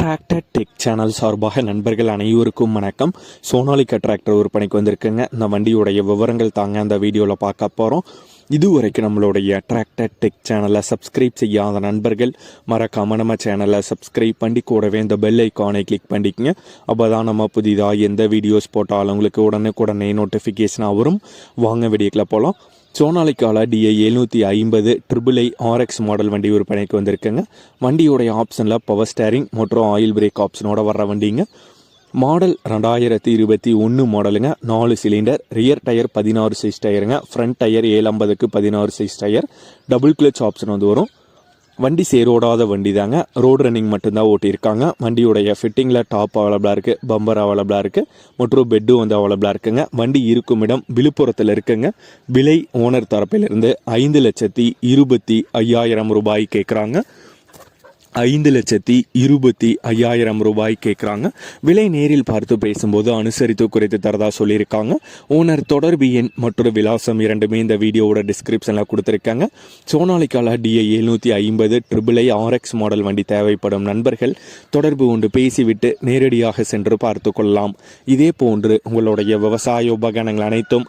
Tractor tech channel சார்பாக நண்பர்கள் அனைவருக்கும் வணக்கம். சோனாலிகா டிராக்டர் விற்பனைக்கு வந்திருக்குங்க. இந்த வண்டியுடைய விவரங்கள் தாங்க அந்த வீடியோவில் பார்க்க போகிறோம் இதுவரைக்கும் நம்மளுடைய டிராக்டர் டெக் சேனலை சப்ஸ்கிரைப் செய்யாத நண்பர்கள் மறக்காமல் நம்ம சேனலை சப்ஸ்கிரைப் பண்ணி கூடவே இந்த பெல் ஐக்கானை கிளிக் பண்ணிக்கங்க. அப்போ தான் நம்ம புதிதாக எந்த வீடியோஸ் போட்டாலும் உங்களுக்கு உடனுக்குடனே நோட்டிஃபிகேஷனாக வரும். வாங்க வீடியோக்கில் போகலாம் சோனாலிக்கால டிஏ எழுநூற்றி ஐம்பது ட்ரிபிள் ஐ ஆர்எக்ஸ் மாடல் வண்டி விற்பனைக்கு வந்திருக்குங்க. வண்டியோடைய ஆப்ஷனில் பவர் ஸ்டேரிங் மற்றும் ஆயில் பிரேக் ஆப்ஷனோட வர்ற வண்டிங்க. மாடல் ரெண்டாயிரத்தி இருபத்தி ஒன்று மாடலுங்க. நாலு சிலிண்டர் ரியர் டயர் பதினாறு சைஸ் டயருங்க ஃப்ரண்ட் டயர் ஏழு ஐம்பதுக்கு பதினாறு size tyre double clutch option வந்து வரும். வண்டி சேரோடாத வண்டி தாங்க ரோடு ரன்னிங் மட்டும்தான் ஓட்டியிருக்காங்க. வண்டியுடைய ஃபிட்டிங்கில் டாப் அவைலபிளாக இருக்குது பம்பர் அவைலபிளாக இருக்குது மற்றும் பெட்டும் வந்து அவைலபிளாக இருக்குங்க. வண்டி இருக்கும் இடம் விழுப்புரத்தில் இருக்குங்க. விலை ஓனர் தரப்பிலிருந்து ஐந்து லட்சத்தி இருபத்தி ஐயாயிரம் ரூபாய் கேட்குறாங்க ஐந்து லட்சத்தி இருபத்தி ஐயாயிரம் ரூபாய் கேட்குறாங்க விலை நேரில் பார்த்து பேசும்போது அனுசரித்து குறைத்து தரதா சொல்லியிருக்காங்க. ஓனர் தொடர்பு எண் மற்றும் விலாசம் இரண்டுமே இந்த வீடியோவோட டிஸ்கிரிப்ஷனில் கொடுத்துருக்காங்க. சோனாலிக்கால டிஏ எழுநூற்றி ஐம்பது ட்ரிபிள் ஐ ஆர்எக்ஸ் மாடல் வண்டி தேவைப்படும் நண்பர்கள் தொடர்பு கொண்டு பேசிவிட்டு நேரடியாக சென்று பார்த்து கொள்ளலாம். இதே போன்று உங்களுடைய விவசாய உபகரணங்கள் அனைத்தும்